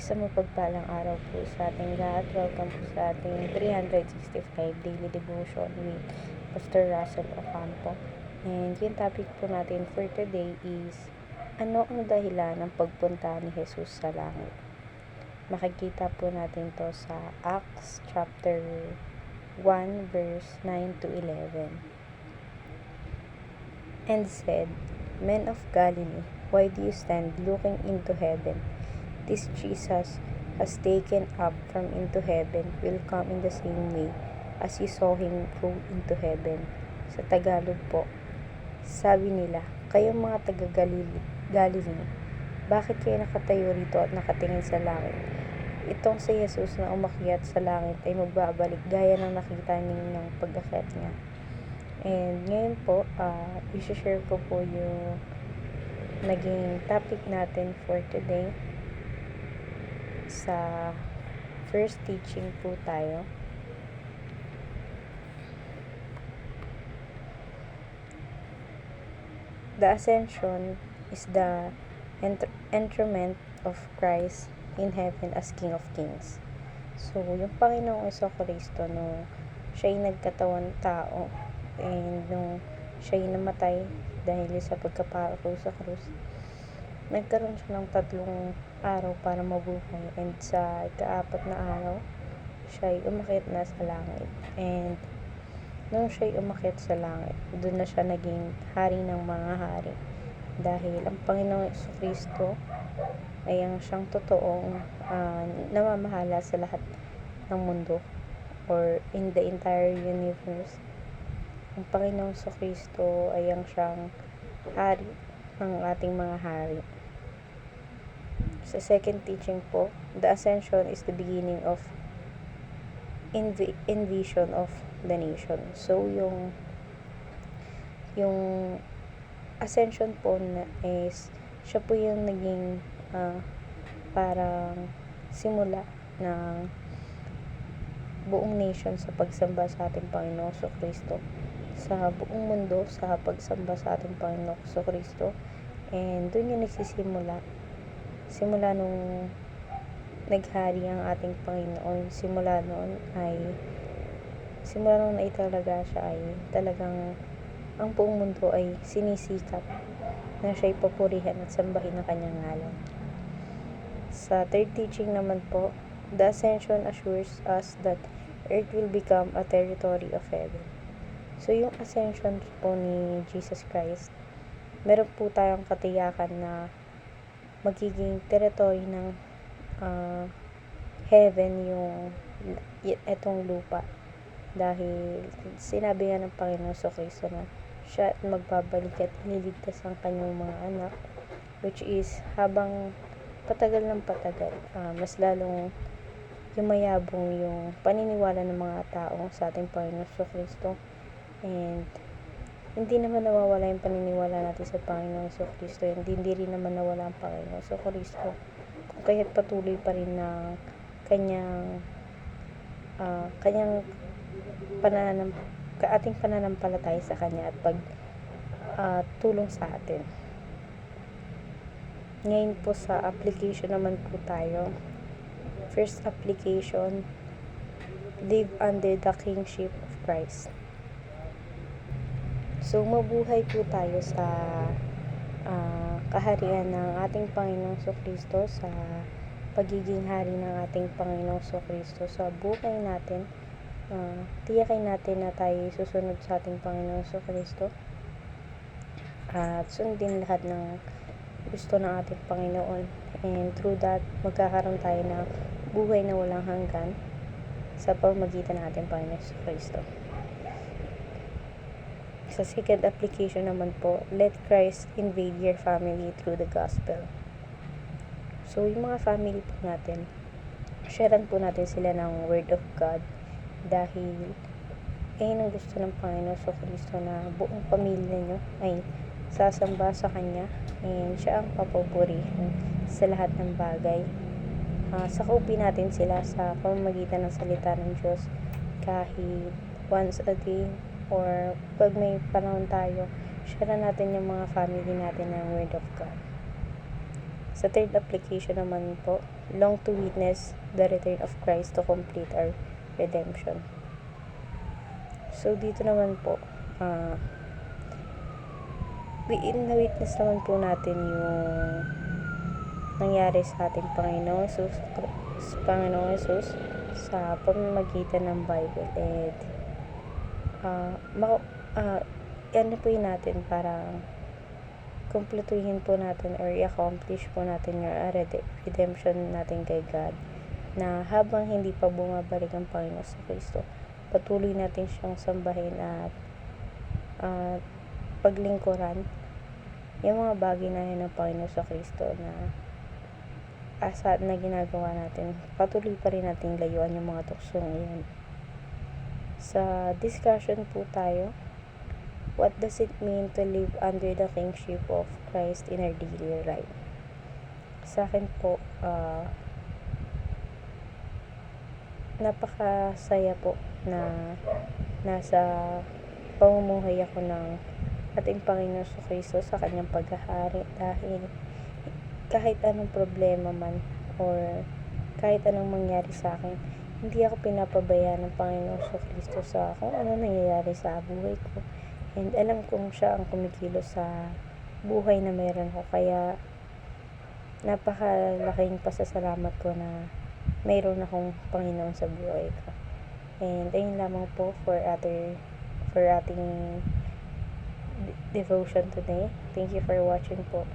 Isang mapagpalang araw po sa ating lahat. Welcome po sa ating 365 Daily Devotion with Pastor Russell Ocampo. And yung topic po natin for today is ano ang dahilan ng pagpunta ni Jesus sa langit? Makikita po natin to sa Acts chapter 1 verse 9 to 11. And said, Men of Galilee, why do you stand looking into heaven? This Jesus has taken up from into heaven will come in the same way as you saw him go into heaven. Sa Tagalog po, sabi nila, kayong mga taga Galilee, Galilee, bakit kayo nakatayo rito at nakatingin sa langit? Itong si Jesus na umakyat sa langit ay magbabalik gaya ng nakita ninyong pag-akyat niya. And ngayon po, uh, i-share ko po yung naging topic natin for today sa first teaching po tayo. The ascension is the ent- entrament of Christ in heaven as King of Kings. So, yung Panginoong Kristo, no, siya ay nagkatawan tao, and nung siya ay namatay dahil sa pagkapako sa krus, nagkaroon siya ng tatlong araw para mabuhay and sa ikaapat na araw siya ay umakyat na sa langit. And nung siya ay umakyat sa langit doon na siya naging hari ng mga hari. Dahil ang Panginoong Kristo ay ang siyang totoong uh, namamahala sa lahat ng mundo or in the entire universe. Ang Panginoong Kristo ay ang siyang hari ng ating mga hari sa second teaching po, the ascension is the beginning of inv- invasion of the nation. So, yung yung ascension po na is siya po yung naging uh, parang simula ng buong nation sa pagsamba sa ating Panginoon so Kristo sa buong mundo sa pagsamba sa ating Panginoon so Kristo and doon yung nagsisimula simula nung naghari ang ating Panginoon, simula noon ay simula noon ay talaga siya ay talagang ang buong mundo ay sinisikap na siya'y papurihan at sambahin ang kanyang ngalan. Sa third teaching naman po, the ascension assures us that earth will become a territory of heaven. So, yung ascension po ni Jesus Christ, meron po tayong katiyakan na magiging territory ng uh, heaven yung etong lupa. Dahil sinabi nga ng Panginoon sa Kristo na siya at magbabalik at ililigtas ang kanyang mga anak which is habang patagal ng patagal uh, mas lalong yumayabong yung paniniwala ng mga tao sa ating Panginoon sa Kristo. And hindi naman nawawala yung paniniwala natin sa Panginoong So Kristo. Hindi, hindi rin naman nawala ang Panginoong So Kristo. Kung kaya't patuloy pa rin ng kanyang uh, kanyang pananam ating pananampalataya sa kanya at pag uh, tulong sa atin. Ngayon po sa application naman po tayo. First application, live under the kingship of Christ. So, mabuhay po tayo sa uh, kaharian ng ating Panginoong So Kristo, sa pagiging hari ng ating Panginoong So Kristo sa buhay natin. Uh, tiyakin natin na tayo susunod sa ating Panginoong So Kristo at sundin lahat ng gusto ng ating Panginoon. And through that, magkakaroon tayo ng buhay na walang hanggan sa pamagitan ng ating Panginoon Kristo. Sa second application naman po, let Christ invade your family through the gospel. So, yung mga family po natin, sharean po natin sila ng Word of God dahil eh ang gusto ng Panginoon sa Kristo na buong pamilya nyo ay sasamba sa Kanya and siya ang papupurihan sa lahat ng bagay. Uh, sakupin natin sila sa pamamagitan ng salita ng Diyos kahit once a day or pag may panahon tayo, share natin yung mga family natin ng Word of God. Sa third application naman po, long to witness the return of Christ to complete our redemption. So, dito naman po, uh, na-witness naman po natin yung nangyari sa ating Panginoong Jesus, Panginoong Jesus sa pamamagitan ng Bible and uh, maka, uh, yan po yun natin para kumpletuhin po natin or i-accomplish po natin yung uh, redemption natin kay God na habang hindi pa bumabalik ang Panginoon sa Kristo patuloy natin siyang sambahin at uh, paglingkuran yung mga bagay na yun ng Panginoon sa Kristo na asa na ginagawa natin, patuloy pa rin natin layuan yung mga tuksong yan. Sa discussion po tayo, what does it mean to live under the kingship of Christ in our daily life? Sa akin po, uh, napakasaya po na nasa pamumuhay ako ng ating Panginoon sa Kristo sa kanyang paghahari dahil kahit anong problema man or kahit anong mangyari sa akin, hindi ako pinapabayaan ng Panginoon sa Kristo sa kung ano nangyayari sa buhay ko. And alam kong siya ang kumikilos sa buhay na meron ko. Kaya napakalaking pasasalamat ko na mayroon akong Panginoon sa buhay ko. And ayun lamang po for other for ating devotion today. Thank you for watching po.